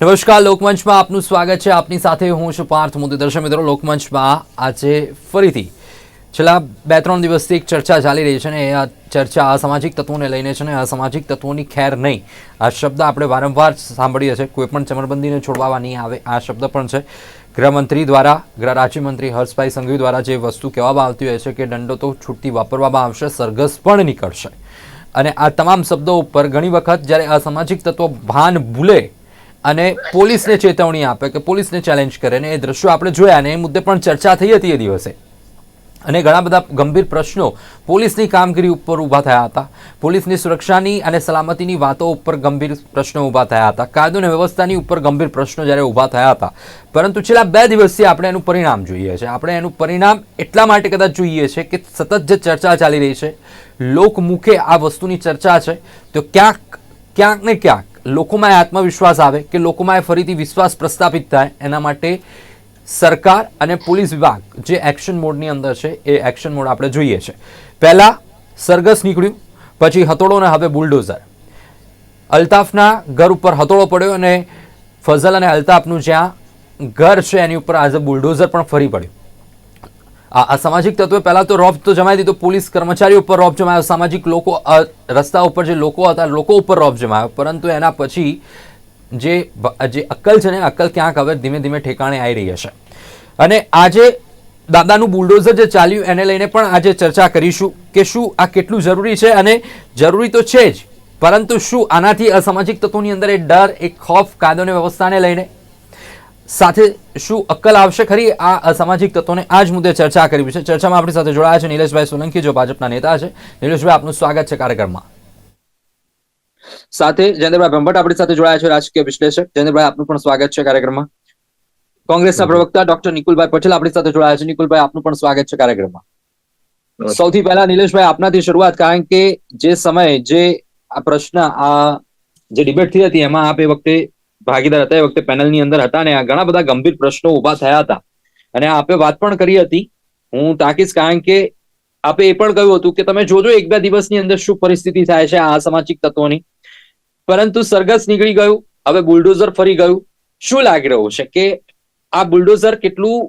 નમસ્કાર, લોકમંચમાં આપનું સ્વાગત છે. આપની સાથે હું છું પાર્થ મોદી દર્શક મિત્રો, લોકમંચમાં આજે ફરીથી છેલ્લા બે ત્રણ દિવસથી એક ચર્ચા ચાલી રહી છે ને આ ચર્ચા અસામાજિક તત્વોને લઈને છે ને, અસામાજિક તત્વોની ખેર નહીં. આ શબ્દ આપણે વારંવાર સાંભળીએ છીએ. કોઈપણ ચમરબંધીને છોડવા નહીં આવે, આ શબ્દ પણ છે. ગૃહમંત્રી દ્વારા, ગૃહ રાજ્યમંત્રી હર્ષભાઈ સંઘવી દ્વારા જે વસ્તુ કહેવામાં આવતી હોય છે કે દંડો તો છૂટથી વાપરવામાં આવશે, સરઘસ પણ નીકળશે. અને આ તમામ શબ્દો ઉપર ઘણી વખત જ્યારે અસામાજિક તત્વો ભાન ભૂલે અને પોલીસને ચેતવણી આપે કે પોલીસને ચેલેન્જ કરે ને એ દ્રશ્યો આપણે જોયા અને એ મુદ્દે પણ ચર્ચા થઈ હતી એ દિવસે. અને ઘણા બધા ગંભીર પ્રશ્નો પોલીસની કામગીરી ઉપર ઊભા થયા હતા. પોલીસની સુરક્ષાની અને સલામતીની વાતો ઉપર ગંભીર પ્રશ્નો ઊભા થયા હતા. કાયદો અને વ્યવસ્થાની ઉપર ગંભીર પ્રશ્નો જ્યારે ઊભા થયા હતા. પરંતુ છેલ્લા બે દિવસથી આપણે એનું પરિણામ જોઈએ છે. આપણે એનું પરિણામ એટલા માટે કદાચ જોઈએ છે કે સતત જે ચર્ચા ચાલી રહી છે, લોકમુખે આ વસ્તુની ચર્ચા છે, તો ક્યાંક ક્યાંક ને ક્યાંક લોકોમાં એ આત્મવિશ્વાસ આવે, કે લોકોમાં એ ફરીથી વિશ્વાસ પ્રસ્થાપિત થાય, એના માટે સરકાર અને પોલીસ વિભાગ જે એક્શન મોડની અંદર છે, એ એક્શન મોડ આપણે જોઈએ છે. પહેલા સરઘસ નીકળ્યું, પછી હથોડો ને હવે બુલડોઝર. અલ્તાફના ઘર ઉપર હથોડો પડ્યો અને ફઝલ અને અલ્તાફનું જ્યાં ઘર છે એની ઉપર આજે બુલડોઝર પણ ફરી પડ્યું. આ સામાજિક તત્વે પહેલાં તો રોપ તો જમાવી દીધો, પોલીસ કર્મચારીઓ ઉપર રોપ જમાયો, સામાજિક લોકો રસ્તા ઉપર જે લોકો હતા, લોકો ઉપર રોપ જમાયો. પરંતુ એના પછી જે જે અક્કલ છે ને અક્કલ ક્યાંક હવે ધીમે ધીમે ઠેકાણે આવી રહી હશે. અને આજે દાદાનું બુલડોઝર જે ચાલ્યું, એને લઈને પણ આજે ચર્ચા કરીશું કે શું આ કેટલું જરૂરી છે અને જરૂરી તો છે જ, પરંતુ શું આનાથી અસામાજિક તત્વોની અંદર એ ડર એક ખોફ, કાયદો વ્યવસ્થાને લઈને સાથે શું અક્કલ આવશે ખરી? આ અસામાજિક તત્વોને આ જ મુદ્દે ચર્ચા કરવી છે. ચર્ચામાં આપણી સાથે જોડાયા છે નિલેશભાઈ સોલંકી જો ભાજપના નેતા છે. નિલેશભાઈ આપનું સ્વાગત છે કાર્યક્રમમાં. સાથે જયેન્દ્રભાઈ ભંભટ આપણી સાથે જોડાયા છે રાજકીય વિશ્લેષક. જયેન્દ્રભાઈ આપનું પણ સ્વાગત છે કાર્યક્રમમાં. કોંગ્રેસના પ્રવક્તા ડોક્ટર નિકુલભાઈ પટેલ આપણી સાથે જોડાયા છે. નિકુલભાઈ આપનું પણ સ્વાગત છે કાર્યક્રમમાં. સૌથી પહેલા નિલેશભાઈ આપનાથી શરૂઆત કારણ કે જે સમય જે આ પ્રશ્ન આ જે ડિબેટ થઈ હતી એમાં આપ એ વખતે ભાગીદાર હતા એ વખતે પેનલની અંદર હતા અને ઘણા બધા ગંભીર પ્રશ્નો ઊભા થયા હતા. અને આપે વાત પણ કરી હતી. હું તાકીશ કારણ કે આપે એ પણ કહ્યું હતું કે તમે જોજો એક બે દિવસની અંદર શું પરિસ્થિતિ થાય છે આ અસામાજિક તત્વોની. પરંતુ સરઘસ નીકળી ગયું. હવે બુલડોઝર ફરી ગયું. શું લાગી રહ્યું છે કે આ બુલડોઝર કેટલું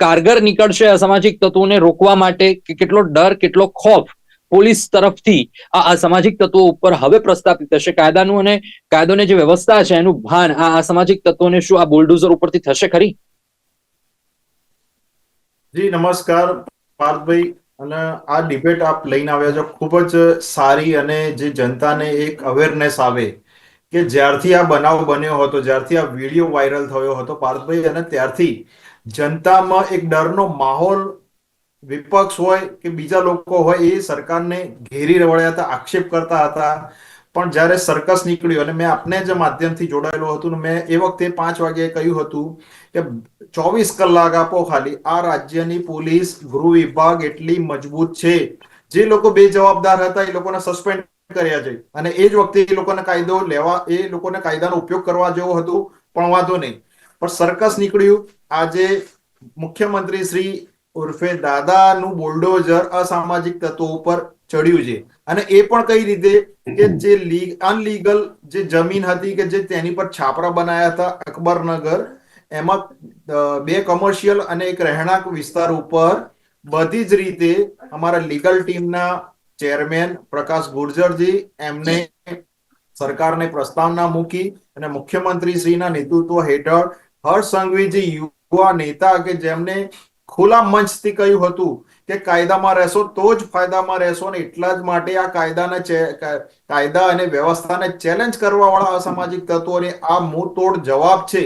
કારગર નીકળશે અસામાજિક તત્વોને રોકવા માટે કે કેટલો ડર, કેટલો ખોફ પોલીસ તરફથી આ અસામાજિક તત્વો ઉપર હવે પ્રસ્થાપિત થશે. કાયદાનું અને કાયદોની જે વ્યવસ્થા છે, એનું ભાન આ અસામાજિક તત્વોને શું આ બુલડોઝર ઉપરથી થશે ખરી? જી, નમસ્કાર પાર્થભાઈ. અને આ ડિબેટ આપ લઈને આવ્યા છો. ખૂબ જ સારી અને જે જનતાને એક અવેરનેસ આવે કે જ્યારથી આ બનાવ બન્યો હતો, જ્યારથી આ વીડિયો વાયરલ થયો હતો પાર્થભાઈ. અને ત્યારથી જનતામાં એક ડરનો માહોલ વિપક્ષ હોય કે બીજા લોકો હોય એ સરકારને ઘેરી રવાડ્યા હતા, આક્ષેપ કરતા હતા. પણ જ્યારે સર્કસ નીકળ્યું અને મેં આપને જ માધ્યમથી જોડાયેલું હતું ને મેં એ વખતે પાંચ વાગે કહ્યું હતું કે ચોવીસ કલાક આપો ખાલી, આ રાજ્યની પોલીસ, ગૃહ વિભાગ એટલી મજબૂત છે. જે લોકો બે જવાબદાર હતા એ લોકોને સસ્પેન્ડ કર્યા છે. અને એ જ વખતે એ લોકોને કાયદો લેવા, એ લોકોને કાયદાનો ઉપયોગ કરવા જેવો હતું, પણ વાંધો નહીં. પણ સર્કસ નીકળ્યું. આજે મુખ્યમંત્રી શ્રી ઉર્ફે દાદાનું બુલડોઝર અસામાજિક તત્વો ઉપર ચડ્યું છે. અને એ પણ કઈ રીતે કે જે અનલીગલ જે જમીન હતી કે જે તેની પર છાપરા બનાયા હતા અકબરનગર, એમાં બે કમર્શિયલ અને એક રહેણાંક વિસ્તાર ઉપર બધી જ રીતે અમારા લીગલ ટીમના ચેરમેન પ્રકાશ ગુર્જરજી એમને સરકારને પ્રસ્તાવના મૂકી અને મુખ્યમંત્રી શ્રીના નેતૃત્વ હેઠળ હર્ષ સંઘવીજી યુવા નેતા કે જેમને ખુલ્લા મંચથી કહ્યું હતું કે કાયદામાં રહેશો તો જ ફાયદામાં રહેશો ને એટલા જ માટે આ કાયદાને કાયદા અને વ્યવસ્થાને ચેલેન્જ કરવા વાળા અસામાજિક તત્વોને આ તોડ જવાબ છે.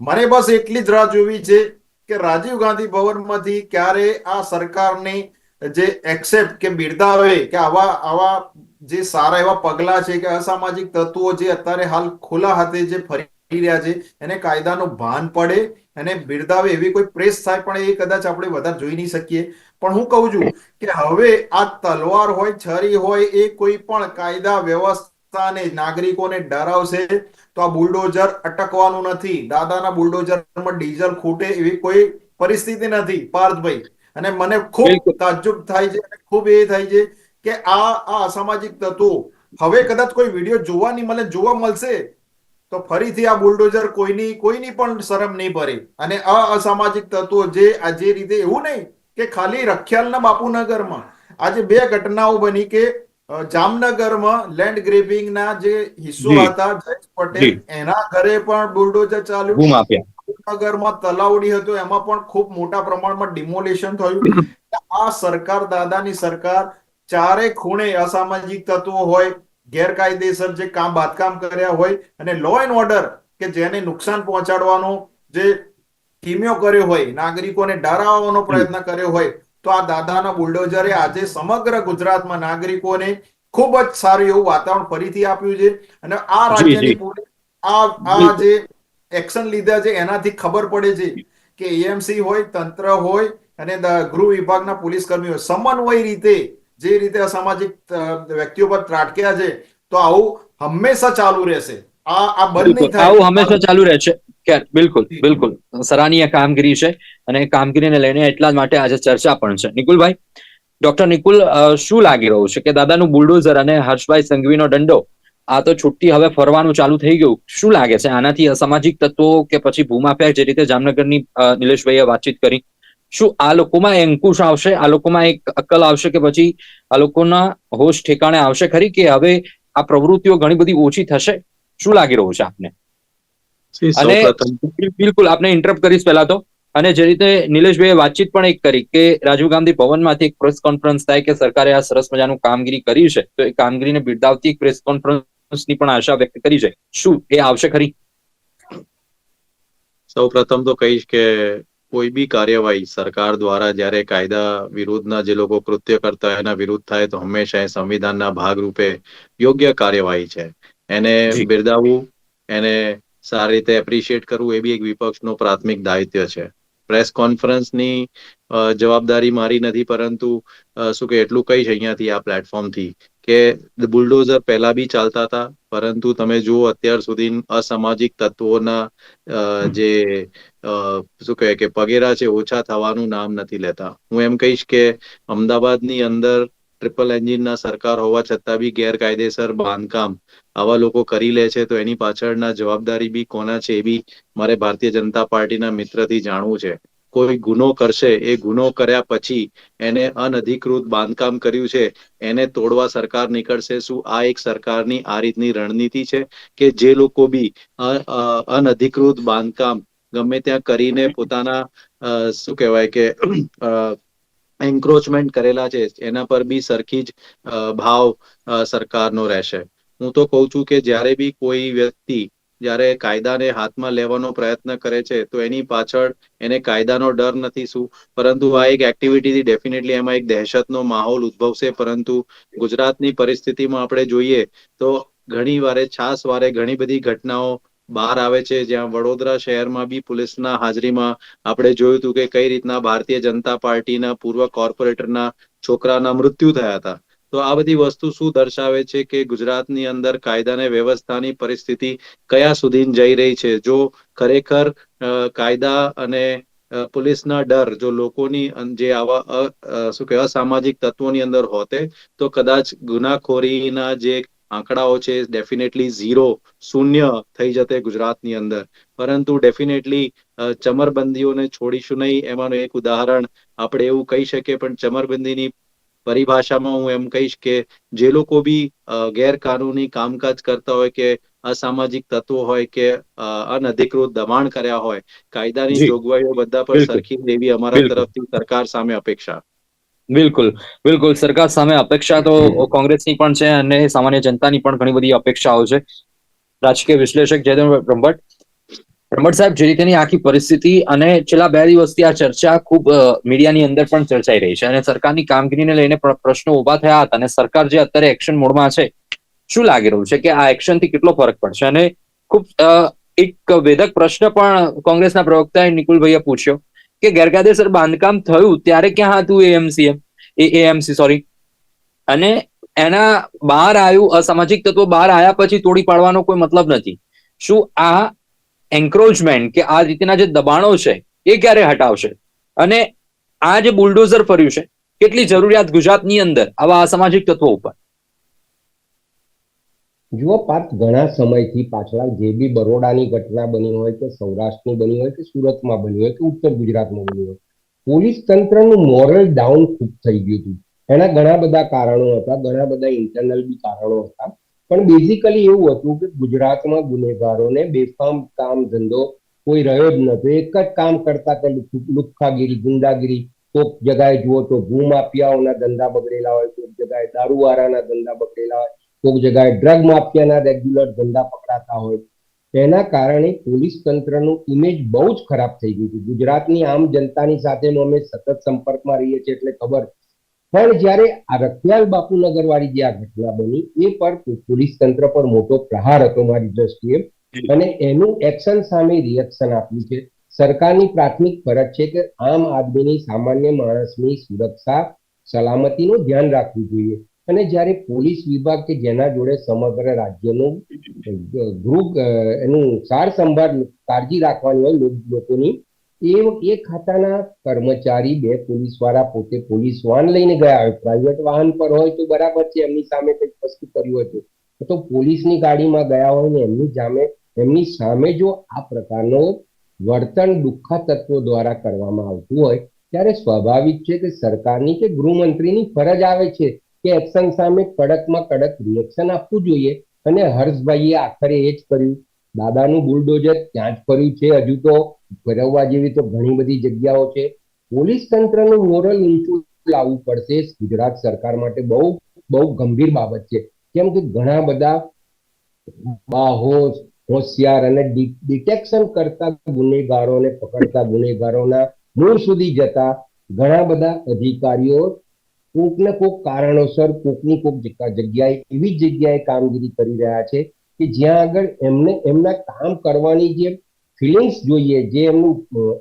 મને બસ એટલી જ રાહ જોવી છે કે રાજીવ ગાંધી ભવનમાંથી ક્યારે આ સરકારની જે એક્સેપ્ટ કે બિરદાવે કે આવા આવા જે સારા એવા પગલા છે કે અસામાજિક તત્વો જે અત્યારે હાલ ખુલ્લા હાથે જે ફરી રહ્યા છે, એને કાયદાનું ભાન પડે અને બિરદાવે એવી કોઈ પ્રેસ થાય પણ એ કદાચ આપણે વધારે જોઈ નહીં શકીએ. પણ હું કહું છું કે હવે આ તલવાર હોય છરી હોય એ કોઈ પણ કાયદા વ્યવસ્થાને નાગરિકોને ડરાવશે તો આ બુલડોઝર અટકવાનું નથી. દાદાના બુલડોઝરમાં ડીઝલ ખૂટે એવી કોઈ પરિસ્થિતિ નથી પાર્થભાઈ. અને મને ખૂબ તાજુબ થાય છે અને ખૂબ એ થાય છે કે આ આ અસામાજિક તત્વો હવે કદાચ કોઈ વીડિયો જોવા નહીં મળે જોવા મળશે તો ફરીથી આ બુલડોઝર કોઈની કોઈની પણ શરમ નહીં ભરે. અને અસામાજિક તત્વો જે આ જે રીતે એવું નહીં કે ખાલી રખિયાલના બાપુનગરમાં. આજે બે ઘટનાઓ બની કે જામનગરમાં લેન્ડ ગ્રેબિંગના જે હિસ્સો હતા જયેશ પટેલ એના ઘરે પણ બુલડોઝર ચાલ્યું. ભૂમાફિયા નગરમાં તલાવડી હતો એમાં પણ ખૂબ મોટા પ્રમાણમાં ડિમોલેશન થયું. આ સરકાર દાદાની સરકાર ચારે ખૂણે અસામાજિક તત્વો હોય ગેરકાયદેસર જે કામ બાંધકામ કર્યા હોય અને લો એન્ડ ઓર્ડર કે જેને નુકસાન પહોંચાડવાનો જે ટીમ્યો કર્યો હોય નાગરિકોને ડરાવવાનો પ્રયત્ન કર્યો હોય તો આ દાદાના બુલડોઝરે આજે સમગ્ર ગુજરાતમાં નાગરિકોને ખૂબ જ સારું એવું વાતાવરણ ફરીથી આપ્યું છે અને આ રાજ્યની આ આ જે એક્શન લીધા છે એનાથી ખબર પડે છે કે એએમસી હોય તંત્ર હોય અને ગૃહ વિભાગના પોલીસ કર્મીઓ સમન્વય રીતે જે રીતે અસામાજિક વ્યક્તિઓ પર ત્રાટક્યા છે તો આવું હંમેશા ચાલુ રહેશે. આ આ બંધ નહીં આવું હંમેશા ચાલુ રહેશે. બિલકુલ બિલકુલ. સરાહનીય કામગીરી છે અને કામગીરીને લઈને એટલા જ માટે આજે ચર્ચા પણ છે. નિકુલભાઈ ડોક્ટર નિકુલ શું લાગી રહ્યું છે કે દાદાનું બુલડોઝર અને હર્ષભાઈ સંઘવીનો દંડો આ તો છુટ્ટી હવે ફરવાનું ચાલુ થઈ ગયું. શું લાગે છે? આનાથી અસામાજિક તત્વો કે પછી ભૂમાફિયા જે રીતે જામનગરની નિલેશભાઈએ વાતચીત કરી? શું આ લોકોમાં અંકુશ આવશે? આ લોકોમાં એક અક્કલ આવશે કે પછી આ લોકોના હોશ ઠેકાણે આવશે ખરી કે હવે આ પ્રવૃત્તિઓ ઘણી બધી ઓછી થશે? શું લાગી રહ્યું છે આપને? અને બિલકુલ આપને ઇન્ટરપ્ટ કરીશ પહેલા તો. અને જે રીતે નિલેશભાઈએ વાતચીત પણ એક કરી કે રાજીવ ગાંધી ભવનમાંથી એક પ્રેસ કોન્ફરન્સ થાય કે સરકારે આ સરસ મજાનું કામગીરી કરી છે તો એ કામગીરીને બિરદાવતી એક પ્રેસ કોન્ફરન્સની પણ આશા વ્યક્ત કરી છે. શું એ આવશે ખરી? સૌ પ્રથમ તો કહીશ કે કોઈ બી કાર્યવાહી સરકાર દ્વારા જ્યારે કાયદા વિરુદ્ધના જે લોકો કૃત્ય કરતા એના વિરુદ્ધ થાય તો હંમેશા એ સંવિધાનના ભાગરૂપે યોગ્ય કાર્યવાહી છે. એને બિરદાવવું એને સારી રીતે એપ્રિશિએટ કરવું એ બી એક વિપક્ષનો પ્રાથમિક દાયિત્વ છે. પ્રેસ કોન્ફરન્સની જવાબદારી મારી નથી પરંતુ શું કે એટલું કહીશ અહીંયાથી આ પ્લેટફોર્મથી કે બુલડોઝર પહેલા બી ચાલતા હતા પરંતુ તમે જુઓ અત્યાર સુધી અસામાજિક તત્વોના જે શું કહે કે પગેરા છે ઓછા થવાનું નામ નથી લેતા. હું એમ કહીશ કે અમદાવાદની અંદર ટ્રિપલ એન્જિનના સરકાર હોવા છતાં બી ગેરકાયદેસર બાંધકામ આવા લોકો કરી લે છે તો એની પાછળના જવાબદારી બી કોના છે એ બી મારે ભારતીય જનતા પાર્ટીના મિત્રથી જાણવું છે. કોઈ ગુનો કરશે, એ ગુનો કર્યા પછી એને અનધિકૃત બાંધકામ કર્યું છે. એને તોડવા સરકાર નીકળશે. શું આ એક સરકારની, આ રીતની રણનીતિ છે કે જે લોકો બી અનધિકૃત બાંધકામ ગમે ત્યાં કરીને પોતાના શું કહેવાય કે એન્ક્રોચમેન્ટ કરેલા છે, એના પર બી સરખી જ ભાવ સરકારનો રહેશે. હું તો કહું છું કે જ્યારે બી કોઈ વ્યક્તિ જ્યારે કાયદાને હાથમાં લેવાનો પ્રયત્ન કરે છે, તો એની પાછળ એને કાયદાનો ડર નથી શું? પરંતુ આ એક એક્ટિવિટીથી ડેફિનેટલી એમાં એક દહેશતનો માહોલ ઉદ્ભવશે. પરંતુ ગુજરાતની પરિસ્થિતિમાં આપણે જોઈએ તો ઘણી વારે, છાસ વારે ઘણી બધી ઘટનાઓ બહાર આવે છે. જ્યાં વડોદરા શહેરમાં બી પોલીસના હાજરીમાં આપણે જોયું હતું કે કઈ રીતના ભારતીય જનતા પાર્ટીના પૂર્વ કોર્પોરેટરના છોકરાના મૃત્યુ થયા હતા. તો આ બધી વસ્તુ શું દર્શાવે છે કે ગુજરાતની અંદર કાયદા અને વ્યવસ્થાની પરિસ્થિતિ કયા સુધી જઈ રહી છે? જો ખરેખર કાયદા અને પોલીસના ડર જો લોકોની જે આવા શું કે અસામાજિક તત્વોની અંદર હોતે, તો કદાચ ગુનાખોરીના જે આંકડાઓ છે ડેફિનેટલી ઝીરો શૂન્ય થઈ જતે ગુજરાતની અંદર. પરંતુ ડેફિનેટલી ચમરબંધીઓને છોડીશું નહીં. એમાંનું એક ઉદાહરણ આપણે એવું કહી શકીએ, પણ ચમરબંધીની પરિભાષામાં હું એમ કહીશ કે જે લોકો બી ગેરકાનૂની કામકાજ કરતા હોય કે અસામાજિક તત્વો હોય કે અનધિકૃત દબાણ કર્યા હોય કાયદાની જોગવાઈઓ બધા પર સરખી દેવી અમારા તરફથી સરકાર સામે અપેક્ષા. બિલકુલ. બિલકુલ. સરકાર સામે અપેક્ષા તો કોંગ્રેસની પણ છે અને સામાન્ય જનતાની પણ ઘણી બધી અપેક્ષાઓ છે. રાજકીય વિશ્લેષક જયદેવ બ્રહ્મભટ્ટ બ્રહ્મભટ્ટ સાહેબ, જે રીતેની આખી પરિસ્થિતિ અને છેલ્લા બે દિવસથી આ ચર્ચા ખૂબ મીડિયાની અંદર પણ ચર્ચાઈ રહી છે અને સરકારની કામગીરીને લઈને પ્ર- પ્રશ્નો ઊભા થયા હતા અને સરકાર જે અત્યારે એક્શન મોડમાં છે, શું લાગી રહ્યું છે કે આ એક્શનથી કેટલો ફરક પડશે? અને ખૂબ એક વેધક પ્રશ્ન પણ કોંગ્રેસના પ્રવક્તાએ નિકુલભાઈએ પૂછ્યો કે ગેરકાયદેસર બાંધકામ થયું ત્યારે ક્યાં હતું એએમસી એ એએમસી સોરી અને એના બહાર આવ્યું, અસામાજિક તત્વો બહાર આવ્યા પછી તોડી પાડવાનો કોઈ મતલબ નથી. શું આ એન્ક્રોચમેન્ટ કે આ રીતના જે દબાણો છે, એ ક્યારે હટાવશે? અને આ જે બુલડોઝર ફર્યું છે, કેટલી જરૂરિયાત ગુજરાતની અંદર આવા અસામાજિક તત્વો ઉપર? જુઓ પાર્થ ઘણા સમયથી પાછલા જે બી બરોડાની ઘટના બની હોય કે સૌરાષ્ટ્રની બની હોય કે સુરતમાં બની હોય કે ઉત્તર ગુજરાતમાં બની હોય, પોલીસ તંત્રનું મોરલ ડાઉન ખૂબ થઈ ગયું હતું. એના ઘણા બધા કારણો હતા, ઘણા બધા ઇન્ટરનલ બી કારણો હતા. પણ બેઝિકલી એવું હતું કે ગુજરાતમાં ગુનેગારોને બેફામ કામ ધંધો કોઈ રહ્યો જ નતો એક જ કામ કરતા કે લુખ- લુખ્ખાગીરી, ગુંડાગીરી કોઈક જગાએ જુઓ તો ભૂમાફિયાઓના ધંધા બગડેલા હોય કોઈક જગાએ દારૂવાળાના ધંધા બગડેલા હોય કોઈક જગાએ ડ્રગ માફિયાના રેગ્યુલર ધંધા પકડાતા હોય. તેના કારણે પોલીસ તંત્રનું ઇમેજ બહુ જ ખરાબ થઈ ગયું છે ગુજરાતની આમ જનતાની સાથે અમે સતત સંપર્કમાં રહીએ છીએ એટલે ખબર પણ જ્યારે આ રખિયાલ બાપુનગર વાળી જે આ ઘટના બની, એ પર પોલીસ તંત્ર પર મોટો પ્રહાર હતો મારી દ્રષ્ટિએ. અને એનું એક્શન સામે રિએક્શન આપ્યું છે. સરકારની પ્રાથમિક ફરજ છે કે આમ આદમીની, સામાન્ય માણસની સુરક્ષા, સલામતીનું ધ્યાન રાખવું જોઈએ. અને જ્યારે પોલીસ વિભાગ કે જેના જોડે સમગ્ર રાજ્યનું ગૃહ એનું સાર સંભાળ કાળજી રાખવાની હોય લોકોની એ એ ખાતાના કર્મચારી બે પોલીસવાળા પોતે પોલીસ વાહન લઈને ગયા. હોય પ્રાઇવેટ વાહન પર હોય તો બરાબર છે, એમની સામે કંઈક વસ્તુ કર્યું હોય તો. તો પોલીસની ગાડીમાં ગયા હોય ને એમની સામે એમની સામે જો આ પ્રકારનો વર્તન દુઃખા તત્વો દ્વારા કરવામાં આવતું હોય, ત્યારે સ્વાભાવિક છે કે સરકારની કે ગૃહમંત્રીની ફરજ આવે છે કે એક્શન સામે કડકમાં કડક રિએક્શન આપવું જોઈએ. અને હર્ષભાઈએ આખરે એ જ કર્યું. દાદાનું બુલડોઝર ત્યાં જ ફર્યું છે. હજુ તો ફેરવવા જેવી તો ઘણી બધી જગ્યાઓ છે. પોલીસ તંત્રનું મોરલ ઊંચું લાવવું પડશે. ગુજરાત સરકાર માટે બહુ બહુ ગંભીર બાબત છે. કેમ કે ઘણા બધા બાહોશ, હોશિયાર અને ડિટેક્શન કરતા ગુનેગારોને પકડતા ગુનેગારોના મૂળ સુધી જતા ઘણા બધા અધિકારીઓ કોક ને કોક કારણોસર કોકની કોક જગ્યા- જગ્યાએ એવી જગ્યાએ કામગીરી કરી રહ્યા છે કે જ્યાં આગળ એમને એમના કામ કરવાની જે ફિલિંગ્સ જોઈએ જે એમનું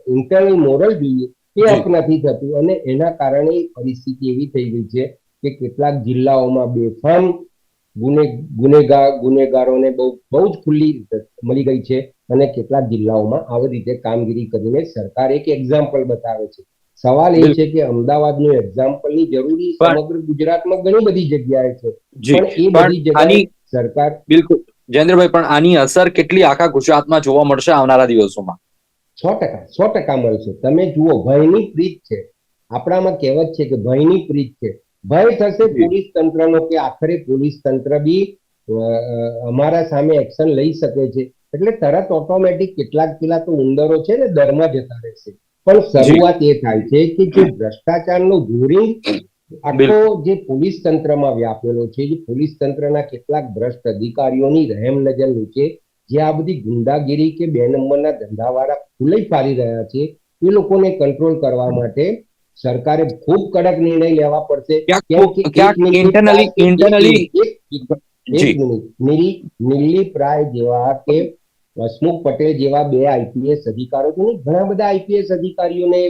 ઇન્ટરનલ મોરલ જોઈએ એ. અપ નથી થતું. અને એના કારણે પરિસ્થિતિ એવી થઈ ગઈ છે કે કેટલાક જિલ્લાઓમાં બેફામ ગુને ગુનેગાર ગુનેગારોને બહુ બહુ જ ખુલ્લી મળી ગઈ છે અને કેટલાક જિલ્લાઓમાં આવી રીતે કામગીરી કરીને સરકાર એક એક્ઝામ્પલ બતાવે છે. સવાલ એ છે કે અમદાવાદનું એક્ઝામ્પલની જરૂરી સમગ્ર ગુજરાતમાં ઘણી બધી જગ્યાએ છે. પણ એ બધી જગ્યાએ સરકાર બિલકુલ જયેન્દ્રભાઈ પણ આની અસર કેટલી આખા ગુજરાતમાં જોવા મળશે આવનારા દિવસોમાં? સો ટકા સો ટકા મળશે. તમે જુઓ ભયની પ્રીત છે. આપણામાં કહેવત છે કે ભયની પ્રીત છે. ભય થશે પોલીસ તંત્રનો કે આખરે પોલીસ તંત્ર બી અમારા સામે એક્શન લઈ શકે છે. એટલે તરત ઓટોમેટિક કેટલાક પેલા તો ઉંદરો છે ને દરમાં જતા રહેશે. પણ શરૂઆત એ થાય છે કે જે ભ્રષ્ટાચારનું ધૂરી આખો જે પોલીસ તંત્રમાં વ્યાપેલો છે જે પોલીસ તંત્રના કેટલાક ભ્રષ્ટ અધિકારીઓની રહેમ નજર નીચે જે આ બધી ગુંડાગીરી કે બે નંબરના ધંધાવાળા ખુલ્લે ફારી રહ્યા છે એ લોકોને કંટ્રોલ કરવા માટે સરકારે ખૂબ કડક નિર્ણય લેવા પડશે. મિનિટ, નિર્લી પ્રાય જેવા કે હસમુખ પટેલ જેવા બે આઈપીએસ અધિકારીઓ છે ઘણા બધા આઈપીએસ અધિકારીઓને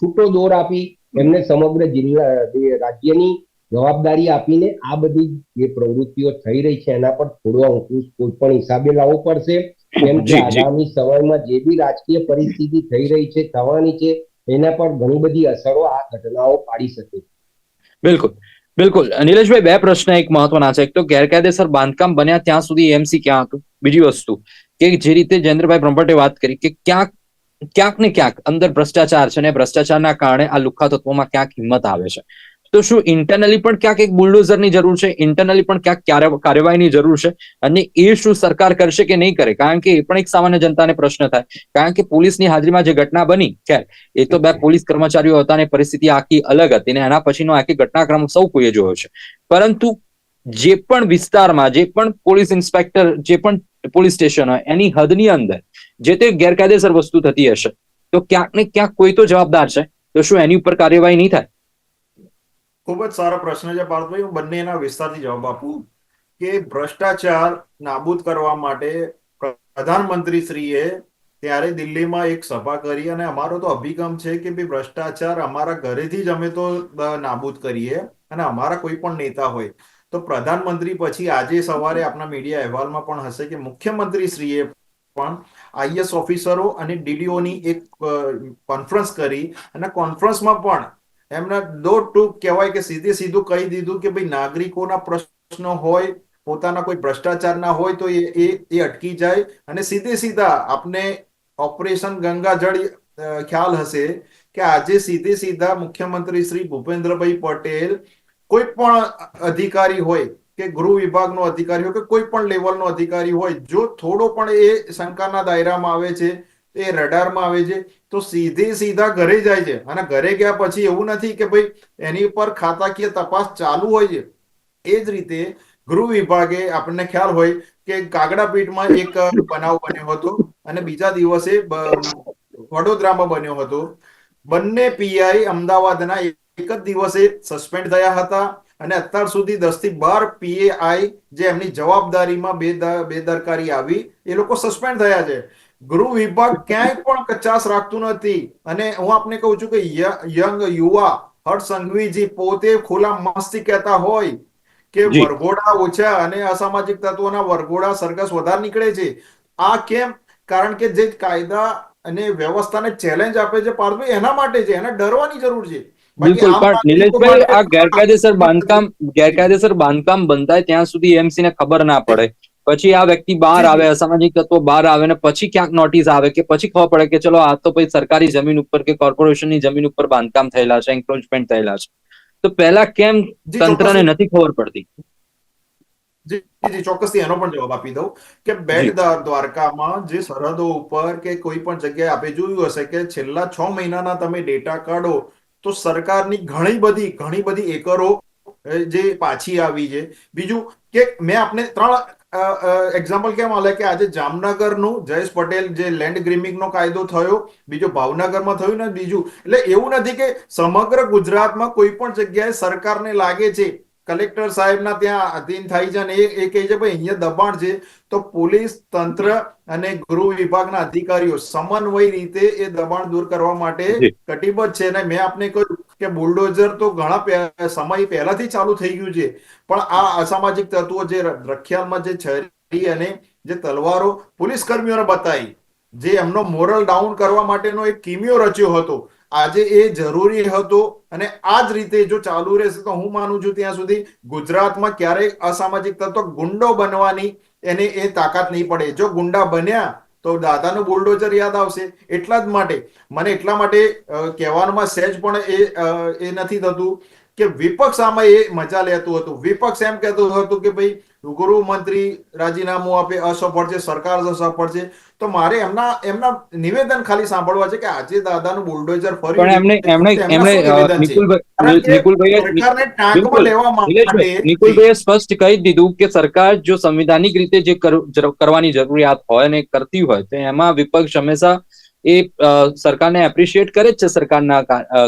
છૂટો દોર આપી એમને સમગ્ર જિલ્લા રાજ્યની જવાબદારી આપીને આ બધી જે પ્રવૃત્તિઓ થઈ રહી છે એના પર થોડો અંકુશ કોઈ પણ હિસાબે લાવવો પડશે. કેમ કે. આગામી સમયમાં જે બી રાજકીય પરિસ્થિતિ થઈ રહી છે થવાની છે એના પર ઘણી બધી અસરો આ ઘટનાઓ પાડી શકે છે. બિલકુલ. બિલકુલ. નિલેશભાઈ બે પ્રશ્ન એક મહત્વના છે. એક તો ગેરકાયદેસર બાંધકામ બન્યા ત્યાં સુધી એમસી ક્યાં હતું? બીજી વસ્તુ કે જે રીતે જયેન્દ્રભાઈ બ્રહ્મભટ્ટે વાત કરી કે ક્યાંક ક્યાંક ને ક્યાંક અંદર ભ્રષ્ટાચાર છે ને ભ્રષ્ટાચારના કારણે આ લુખ્ખા તત્વોમાં ક્યાંક હિંમત આવે છે. તો શું ઇન્ટરનલી પણ ક્યાંક એક બુલડોઝરની જરૂર છે? ઇન્ટરનલી પણ ક્યાંક કાર્ય- કાર્યવાહીની જરૂર છે? અને એ શું સરકાર કરશે કે નહીં કરે? કારણ કે એ પણ એક સામાન્ય જનતાને પ્રશ્ન થાય. કારણ કે પોલીસની હાજરીમાં જે ઘટના બની ખેર એ તો બે પોલીસ કર્મચારીઓ હતા અને પરિસ્થિતિ આખી અલગ હતી ને એના પછીનો આખી ઘટનાક્રમ સૌ કોઈએ જોયો છે. પરંતુ જે પણ વિસ્તારમાં જે પણ પોલીસ ઇન્સ્પેક્ટર જે પણ પોલીસ સ્ટેશન હોય એની હદની અંદર જે તે ગેરકાયદેસર વસ્તુ થતી હશે, તો ક્યાંક ને ક્યાંક કોઈ તો જવાબદાર છે. તો શું એની ઉપર કાર્યવાહી નહીં થાય? ખૂબ જ સારો પ્રશ્ન છે પાર્થભાઈ. હું બંનેના વિસ્તારથી જવાબ આપું કે ભ્રષ્ટાચાર નાબૂદ કરવા માટે પ્રધાનમંત્રી શ્રીએ ત્યારે દિલ્હીમાં એક સભા કરી અને અમારો તો અભિગમ છે કે ભાઈ ભ્રષ્ટાચાર અમારા ઘરેથી જ અમે તો નાબૂદ કરીએ અને અમારા કોઈ પણ નેતા હોય. તો પ્રધાનમંત્રી પછી આજે સવારે આપણા મીડિયા અહેવાલમાં પણ હશે કે મુખ્યમંત્રી શ્રીએ પણ આઈએસ ઓફિસરો અને ડીડીઓની એક કોન્ફરન્સ કરી અને કોન્ફરન્સમાં પણ એમને દો ટૂંક કહેવાય કે સીધે સીધું કહી દીધું કે ભાઈ નાગરિકોના પ્રશ્નો હોય, પોતાના કોઈ ભ્રષ્ટાચારના હોય તો એ એ અટકી જાય અને સીધે સીધા આપને ઓપરેશન ગંગાજળ ખ્યાલ હશે કે આજે સીધે સીધા મુખ્યમંત્રી શ્રી ભૂપેન્દ્રભાઈ પટેલ કોઈ પણ અધિકારી હોય કે ગૃહ વિભાગનો અધિકારી હોય કે કોઈ પણ લેવલનો અધિકારી હોય, જો થોડો પણ એ શંકાના દાયરામાં આવે છે, એ રડારમાં આવે છે, તો સીધે સીધા ઘરે જાય છે. અને ઘરે ગયા પછી એવું નથી કે ભાઈ એની ઉપર ખાતાકીય તપાસ ચાલુ હોય છે. એ જ રીતે ગૃહ વિભાગે આપણને ખ્યાલ હોય કે કાગડાપીઠમાં એક બનાવ બન્યો હતો અને બીજા દિવસે વડોદરામાં બન્યો હતો. બંને પીઆઈ અમદાવાદના એક જ દિવસે સસ્પેન્ડ થયા હતા અને અત્યાર સુધી દસથી બાર પીએઆઈ જે એમની જવાબદારીમાં બેદરકારી આવી એ લોકો સસ્પેન્ડ થયા છે. ગૃહ વિભાગ ક્યાંય પણ કચાસ રાખતું નથી. અને હું આપને કહું છું કે યંગ યુવા હર્ષ સંઘવીજી પોતે ખુલ્લા મસ્તી કહેતા હોય કે. વરઘોડા ઓછા અને અસામાજિક તત્વોના વરઘોડા સરઘસ વધારે નીકળે છે. આ કેમ? કારણ કે જે કાયદા અને વ્યવસ્થાને ચેલેન્જ આપે છે પાર્થભાઈ એના માટે છે એને ડરવાની જરૂર છે. બિલકુલ પણ નિલેશભાઈ આ ગેરકાયદેસર બાંધકામ ગેરકાયદેસર બાંધકામ બંધાય ત્યાં સુધી એમસી ને ખબર ના પડે. પછી આ વ્યક્તિ બહાર આવે અસામાજિક તત્વો બહાર આવે ને પછી ક્યાંક નોટિસ આવે કે પછી ખબર પડે કે ચલો આ તો પછી સરકારી જમીન ઉપર કે કોર્પોરેશનની જમીન ઉપર બાંધકામ થયેલા છે એન્ક્રોચમેન્ટ થયેલા છે. તો પહેલા કેમ તંત્રને નથી ખબર પડતી? જી ચોક્કસથી એનો પણ જવાબ આપી દઉં કે બેટ દ્વારકામાં જે સરહદો ઉપર કે કોઈ પણ જગ્યાએ આપણે જોયું હશે કે છેલ્લા છ મહિનાના તમે ડેટા કાઢો તો સરકારની ઘણી બધી ઘણી બધી એકરો જે પાછી આવી છે. બીજું કે મેં આપને ત્રણ એક્ઝામ્પલ કેમ આલે કે આજે જામનગરનું જયેશ પટેલ જે લેન્ડ ગ્રીમિંગનો કાયદો થયો, બીજો ભાવનગરમાં થયું ને બીજું. એટલે એવું નથી કે સમગ્ર ગુજરાતમાં કોઈ પણ જગ્યાએ સરકારને લાગે છે કલેક્ટર સાહેબના ત્યાં અધીન થાય છે અને એ કહે છે ભાઈ અહીંયા દબાણ છે. તો પોલીસ તંત્ર અને ગૃહ વિભાગના અધિકારીઓ સમન્વય રીતે એ દબાણ દૂર કરવા માટે કટિબદ્ધ છે. અને મેં આપને કહ્યું કે બુલડોઝર તો ઘણા સમય પહેલાથી ચાલુ થઈ ગયું છે. પણ આ અસામાજિક તત્વો જે રખિયાલમાં જે છરી અને જે તલવારો પોલીસ કર્મીઓને બતાવી જે એમનો મોરલ ડાઉન કરવા માટેનો એક કિમિયો રચ્યો હતો. આજે એ જરૂરી હતો અને આ જ રીતે જો ચાલુ રહેશે તો હું માનું છું ત્યાં સુધી ગુજરાતમાં ક્યારેય અસામાજિક તત્વ ગુંડો બનવાની એને એ તાકાત નહીં પડે. જો ગુંડા બન્યા તો દાદાનું બુલડોઝર યાદ આવશે. એટલા જ માટે, મને એટલા માટે કહેવાનુંમાં સહેજ પણ એ એ નથી થતું કે વિપક્ષ આમાં એ મજા લેતું હતું. વિપક્ષ એમ કહેતું હતું કે ભાઈ ગૃહમંત્રી રાજીનામું આપે, અસફળ છે, સરકાર અસફળ છે. તો મારે એમના એમના નિવેદન ખાલી સાંભળવા છે કે આજે દાદાનું બુલડોઝર ફરી પણ એમણે એમણે એમણે? નિકુલભાઈ. લેવા માટે નિકુલભાઈએ સ્પષ્ટ કહી દીધું કે સરકાર જો સંવિધાનિક રીતે જે કરવાની જરૂરિયાત હોય અને કરતી હોય તો એમાં વિપક્ષ હંમેશા એ સરકારને એપ્રિશિએટ કરે જ છે સરકારના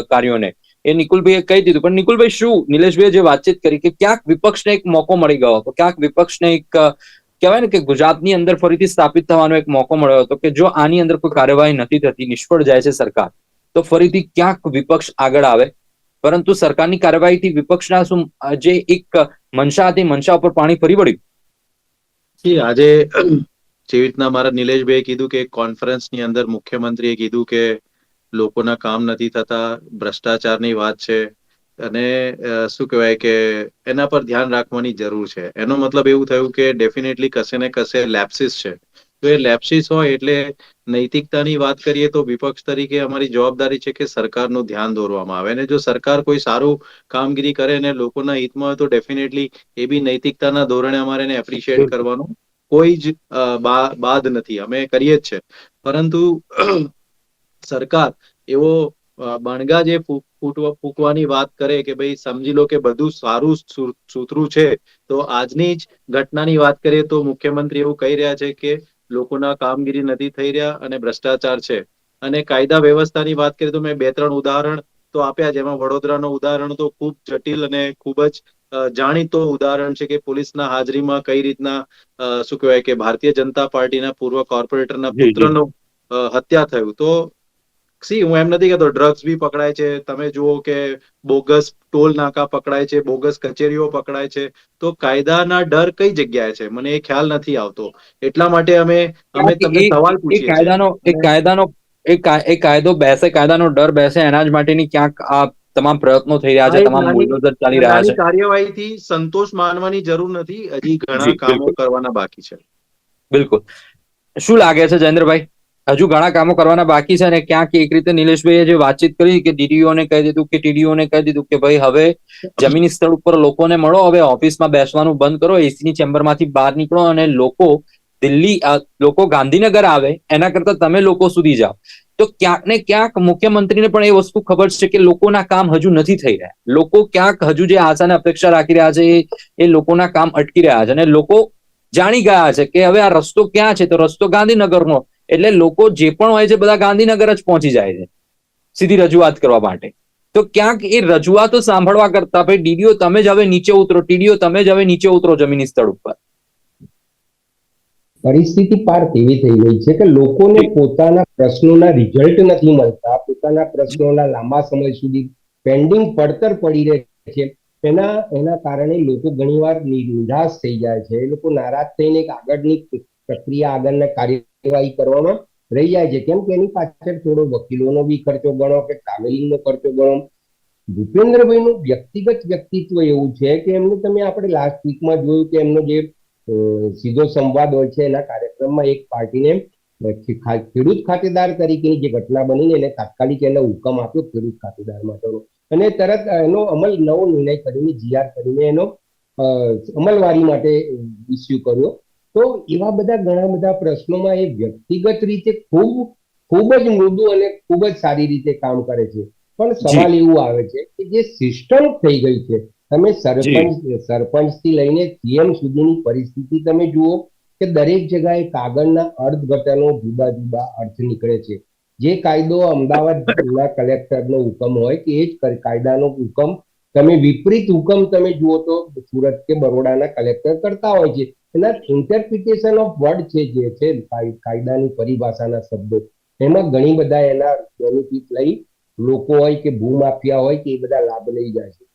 કાર્યોને એ નિકુલભાઈએ કહી દીધું પણ નિકુલભાઈ શું નિલેશભાઈએ જે વાતચીત કરી કે ક્યાંક વિપક્ષને એક મોકો મળી ગયો હતો ક્યાંક વિપક્ષને એક કહેવાય ને કે ગુજરાતની અંદર ફરીથી સ્થાપિત થવાનો એક મોકો મળ્યો હતો કે જો આની અંદર કોઈ કાર્યવાહી નથી થતી, નિષ્ફળ જાય છે સરકાર, તો ફરીથી ક્યાંક વિપક્ષ આગળ આવે. પરંતુ સરકારની કાર્યવાહીથી વિપક્ષના શું, જે એક મનસા હતી મનસા ઉપર પાણી ફરી વળ્યું? આજે જેવી રીતના મારા નિલેશભાઈએ કીધું કે કોન્ફરન્સની અંદર મુખ્યમંત્રીએ કીધું કે લોકોના કામ નથી થતા, ભ્રષ્ટાચારની વાત છે અને શું કહેવાય કે એના પર ધ્યાન રાખવાની જરૂર છે. એનો મતલબ એવું થયું કે ડેફિનેટલી કશે ને કશે લેપ્સિસ છે. તો એ લેપ્સિસ હોય એટલે નૈતિકતાની વાત કરીએ તો વિપક્ષ તરીકે અમારી જવાબદારી છે કે સરકારનું ધ્યાન દોરવામાં આવે. અને જો સરકાર કોઈ સારું કામગીરી કરે અને લોકોના હિતમાં હોય તો ડેફિનેટલી એ બી નૈતિકતાના ધોરણે અમારે એને એપ્રિશિએટ. કરવાનું કોઈ જ બાદ નથી. અમે કરીએ જ છે. પરંતુ સરકાર એવો બણગા જે ફૂંકવાની વાત કરે કે ભાઈ સમજી લો કે બધું સારું સુથરું છે તો આજની જ ઘટનાની વાત કરીએ તો મુખ્યમંત્રી એવું કહી રહ્યા છે કે લોકોના કામગીરી નથી થઈ રહ્યા અને ભ્રષ્ટાચાર છે. અને કાયદા વ્યવસ્થાની વાત કરીએ તો મેં બે ત્રણ ઉદાહરણ તો આપ્યા જેમાં વડોદરાનું ઉદાહરણ તો ખૂબ જટિલ અને ખૂબ જ જાણીતો ઉદાહરણ છે કે પોલીસના હાજરીમાં કઈ રીતના શું કહેવાય કે ભારતીય જનતા પાર્ટીના પૂર્વ કોર્પોરેટરના પુત્રનો. હત્યા થયું. તો સી હું એમ નથી કહેતો ડ્રગ્સ બી પકડાય છે. તમે જુઓ કે બોગસ ટોલ નાકા પકડાય છે બોગસ કચેરીઓ પકડાય છે. તો કાયદાના ડર કઈ જગ્યાએ છે? મને એ ખ્યાલ નથી આવતો. એટલા માટે અમે અમે તમને સવાલ પૂછીએ છીએ. કાયદાનો એક કાયદાનો એ કાયદો બેસે કાયદાનો ડર બેસે એના જ માટેની ક્યાંક આ તમામ પ્રયત્નો થઈ રહ્યા છે તમામ બુલડોઝર ચાલી રહ્યા છે. કાર્યવાહીથી સંતોષ માનવાની જરૂર નથી હજી ઘણા કામો કરવાના બાકી છે. બિલકુલ. શું લાગે છે જયેન્દ્રભાઈ? હજુ ઘણા કામો કરવાના બાકી છે અને ક્યાંક એક રીતે નિલેશભાઈએ જે વાતચીત કરી કે ડીડીઓને કહી દીધું કે ટીડીઓને કહી દીધું કે ભાઈ હવે જમીની સ્થળ ઉપર લોકોને મળો, હવે ઓફિસમાં બેસવાનું બંધ કરો, એસીની ચેમ્બરમાંથી બહાર નીકળો અને લોકો દિલ્હી લોકો ગાંધીનગર આવે, એના કરતા તમે લોકો સુધી જાઓ. તો ક્યાંક ને ક્યાંક મુખ્યમંત્રીને પણ એ વસ્તુ ખબર છે કે લોકોના કામ હજુ નથી થઈ રહ્યા. લોકો ક્યાંક હજુ જે આશા અને અપેક્ષા રાખી રહ્યા છે એ- લોકોના કામ અટકી રહ્યા છે અને લોકો જાણી ગયા છે કે હવે આ રસ્તો ક્યાં છે? તો રસ્તો ગાંધીનગરનો. એટલે લોકો જે પણ હોય છે બધા ગાંધીનગર જ પહોંચી જાય છે સીધી રજૂઆત કરવા માટે. તો ક્યાંક એ રજૂઆતો સાંભળવા કરતા ભાઈ ડીડીઓ તમે જ હવે નીચે ઉતરો ટીડીઓ તમે જ હવે નીચે ઉતરો જમીની સ્થળ ઉપર. પરિસ્થિતિ પાર એવી થઈ ગઈ છે કે લોકોને પોતાના પ્રશ્નોના રિઝલ્ટ નથી મળતા. પોતાના પ્રશ્નોના લાંબા સમય સુધી પેન્ડિંગ પડતર પડી રહે છે. એના એના કારણે લોકો ઘણીવાર નિરાશ થઈ જાય છે. એ લોકો નારાજ થઈને એક આગળની પ્રક્રિયા આગળના કાર્યવાહી કરવામાં રહી જાય છે. કેમ કે એની પાછળ થોડો વકીલોનો બી ખર્ચો ગણો કે ટ્રાવેલિંગનો ખર્ચો ગણો. ભૂપેન્દ્રભાઈનું વ્યક્તિગત વ્યક્તિત્વ એવું છે કે એમને તમે આપણે લાસ્ટ વીકમાં જોયું કે એમનો જે સીધો સંવાદ હોય છે, એના કાર્યક્રમમાં એક પાર્ટીને ખેડૂત ખાતેદાર તરીકેની જે ઘટના બની એને તાત્કાલિક એને હુકમ આપ્યો ખેડૂત ખાતેદાર માટેનો. અને તરત એનો અમલ નવો નિર્ણય કરીને જીઆર કરીને એનો અમલવારી માટે ઇસ્યુ કર્યો. તો એવા બધા ઘણા બધા પ્રશ્નોમાં એ વ્યક્તિગત રીતે ખૂબ ખૂબ જ મૃદુ અને ખૂબ જ સારી રીતે કામ કરે છે. પણ સવાલ એવું આવે છે કે જે સિસ્ટમ થઈ ગઈ છે તમે સરપંચ સરપંચથી લઈને સીએમ સુધીની પરિસ્થિતિ તમે જુઓ કે દરેક જગ્યાએ કાગળના અર્થઘટનો જુદા જુદા અર્થ નીકળે છે. જે કાયદો અમદાવાદના કલેક્ટરનો હુકમ હોય કે એ જ કાયદાનો હુકમ તમે વિપરીત હુકમ તમે જુઓ તો સુરત કે બરોડાના કલેક્ટર કરતા હોય છે. એના ઇન્ટરપ્રિટેશન ઓફ વર્ડ છે જે છે કાયદાની પરિભાષાના શબ્દો. એમાં ઘણી બધા એના બેનિફિટ લઈ લોકો હોય કે ભૂમાફિયા હોય કે એ બધા લાભ લઈ જાય છે.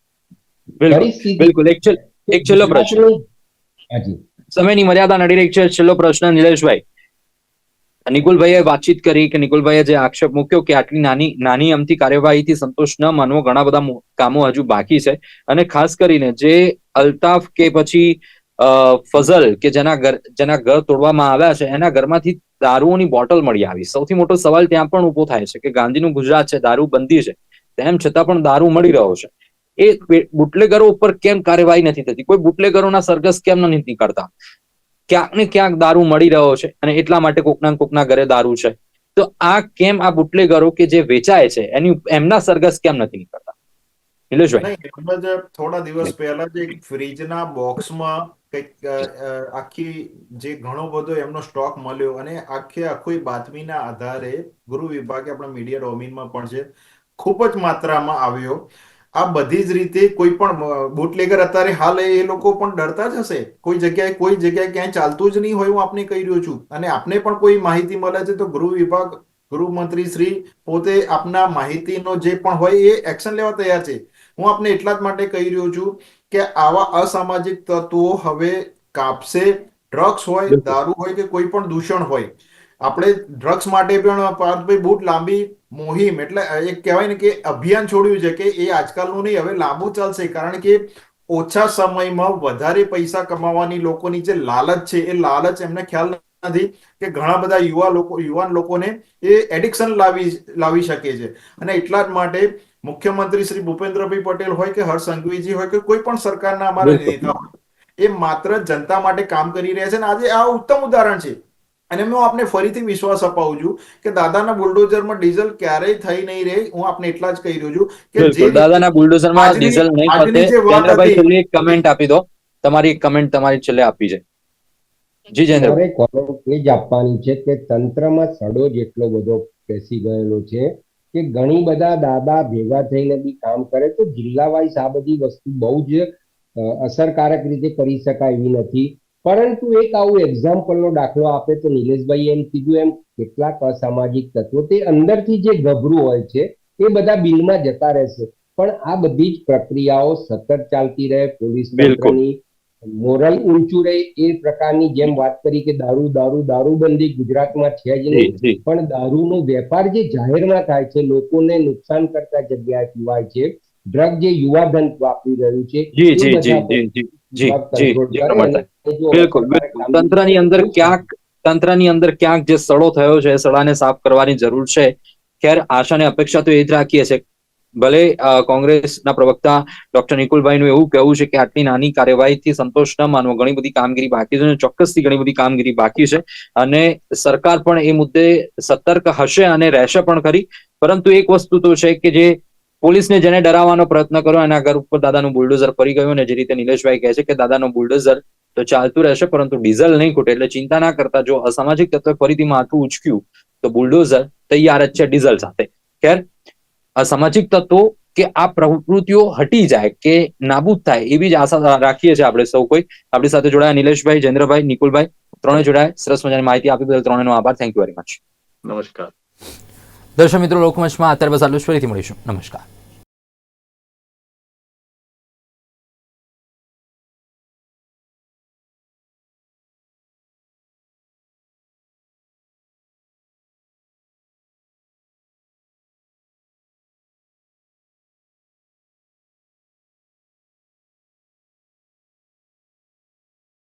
બિલકુલ એક છેલ્લો- પ્રશ્ન. હાજી. સમયની મર્યાદા નડી રહી છે. છેલ્લો પ્રશ્ન નિલેશભાઈ. નિકુલભાઈએ વાતચીત કરી કે નિકુલભાઈએ જે આક્ષેપ મૂક્યો કે આટલી નાની નાની અમથી કાર્યવાહીથી સંતોષ ન માનવો ઘણા બધા કામો હજુ બાકી છે. અને ખાસ કરીને જે અલ્તાફ કે પછી ફઝલ કે જેના ઘર જેના ઘર તોડવામાં આવ્યા છે, એના ઘરમાંથી દારૂઓની બોટલ મળી આવી. સૌથી મોટો સવાલ ત્યાં પણ ઊભો થાય છે કે ગાંધીનું ગુજરાત છે દારૂ બંધી છે, તેમ છતાં પણ દારૂ મળી રહ્યો છે. એ બુટલેગરો ઉપર કેમ કાર્યવાહી નથી થતી? કોઈ બુટલેગરોના સરઘસ કેમ નથી નીકળતા? ક્યાંક ને ક્યાંક દારૂ મળી રહ્યો છે અને એટલા માટે કોકના કોકના ઘરે દારૂ છે. તો આ કેમ આ બુટલેગરો કે જે વેચાય છે, એની, એમના સરઘસ કેમ નથી નીકળતા? નિલેશભાઈ. થોડા દિવસ પહેલા જ ફ્રીજના બોક્સમાં કંઈક આખી જે ઘણો બધો એમનો સ્ટોક મળ્યો અને આખે આખી બાતમીના આધારે ગૃહ વિભાગે આપણા મીડિયા ડોમિનમાં પણ છે ખૂબ જ માત્રામાં આવ્યો. આ બધી જ રીતે કોઈ પણ બુટલેગર અત્યારે હાલ એ લોકો પણ ડરતા જ હશે. કોઈ જગ્યાએ કોઈ જગ્યાએ ક્યાંય ચાલતું જ નહીં હોય હું આપને કહી રહ્યો છું. અને આપને પણ કોઈ માહિતી મળે છે તો ગૃહ વિભાગ ગૃહમંત્રી શ્રી પોતે આપના માહિતીનો જે પણ હોય એ એક્શન લેવા તૈયાર છે. હું આપને એટલા જ માટે કહી રહ્યો છું કે આવા અસામાજિક તત્વો હવે કાપશે. ડ્રગ્સ હોય દારૂ હોય કે કોઈ પણ દૂષણ હોય. આપણે ડ્રગ્સ માટે પણ પાર્થભાઈ બહુ લાંબી મુહિમ એટલે એક કહેવાય ને કે અભિયાન છોડ્યું છે કે એ આજકાલનું નહીં હવે લાંબુ ચાલશે. કારણ કે ઓછા સમયમાં વધારે પૈસા કમાવાની લોકોની જે લાલચ છે એ લાલચ એમને ખ્યાલ નથી કે ઘણા બધા યુવા લોકો યુવાન લોકોને એ એડિક્શન લાવી લાવી શકે છે. અને એટલા જ માટે મુખ્યમંત્રી શ્રી ભૂપેન્દ્રભાઈ પટેલ હોય કે હર્ષ સંઘવીજી હોય કે કોઈ પણ સરકારના અમારા નેતા હોય એ માત્ર જનતા માટે કામ કરી રહ્યા છે અને આજે આ ઉત્તમ ઉદાહરણ છે. અને હું આપને ફરીથી વિશ્વાસ અપાવું છું કે દાદાના બુલડોઝરમાં ડીઝલ ક્યારેય થઈ નહીં રહે હું આપને એટલા જ કહી રહ્યો છું કે જે દાદાના બુલડોઝરમાં ડીઝલ નહીં પતે હતી- છેલ્લી એક કમેન્ટ આપી દો. તમારી એક કમેન્ટ તમારી છેલ્લે આપી છે. જી જયેન્દ્ર મારે એ જ આપવાની છે કે તંત્રમાં સડો જેટલો બધો બેસી ગયેલો છે કે ઘણી બધા દાદા ભેગા થઈને બી કામ કરે તો જિલ્લા વાઇઝ આ બધી વસ્તુ બહુ જ અસરકારક રીતે કરી શકાય એવી નથી પરંતુ એક આવું એક્ઝામ્પલનો દાખલો આપે તો નિલેશભાઈ એમ કીધું એમ કેટલાક અસામાજિક તત્વો તે અંદરથી જે ગભરું હોય છે એ બધા બિલમાં જતા રહેશે પણ આ બધી જ પ્રક્રિયાઓ સતત ચાલતી રહે પોલીસ. તંત્રની મોરલ ઊંચું રહે એ પ્રકારની જેમ વાત કરી કે દારૂ દારૂ દારૂબંધી ગુજરાતમાં છે જ નહીં. પણ દારૂનો વેપાર જે જાહેરમાં થાય છે લોકોને નુકસાન કરતા જગ્યાએ પીવાય છે. ડ્રગ જે યુવા ધન વાપરી રહ્યું છે બધા બિલકુલ તંત્રની અંદર ક્યાંક તંત્રની અંદર ક્યાંક જે સડો થયો છે એ સડાને સાફ કરવાની જરૂર છે. ખેર આશાને અપેક્ષા તો એ જ રાખીએ છે ભલે કોંગ્રેસના પ્રવક્તા ડોક્ટર નિકુલભાઈનું એવું કહેવું છે કે આટલી નાની કાર્યવાહીથી સંતોષ ન માનવો. ઘણી બધી કામગીરી બાકી છે ચોક્કસથી ઘણી બધી કામગીરી બાકી છે. અને સરકાર પણ એ મુદ્દે સતર્ક હશે અને રહેશે પણ ખરી. પરંતુ એક વસ્તુ તો છે કે જે પોલીસને જેને ડરાવવાનો પ્રયત્ન કર્યો, એના ઘર ઉપર દાદાનું બુલડોઝર ફરી ગયું અને જે રીતે નિલેશભાઈ કહે છે કે દાદાનું બુલડોઝર તો ચાલતું રહેશે, પરંતુ ડીઝલ નહીં ખૂટે એટલે ચિંતા ના કરતા જો અસામાજિક તત્વે ફરીથી માથું ઉચક્યું, તો બુલડોઝર તૈયાર જ છે ડીઝલ સાથે. ખેર અસામાજિક તત્વો કે આ પ્રવૃત્તિઓ હટી જાય કે નાબૂદ થાય એવી જ આશા રાખીએ છીએ આપણે સૌ કોઈ. આપણી સાથે જોડાયા નિલેશભાઈ જયેન્દ્રભાઈ નિકુલભાઈ ત્રણે જોડાયા. સરસ મજાની માહિતી આપી બદલ ત્રણેનો આભાર. થેન્ક યુ વેરી મચ નમસ્કાર. દર્શક મિત્રો લોકમંચમાં અત્યારે બસ આટલું જ. ફરીથી મળીશું. નમસ્કાર.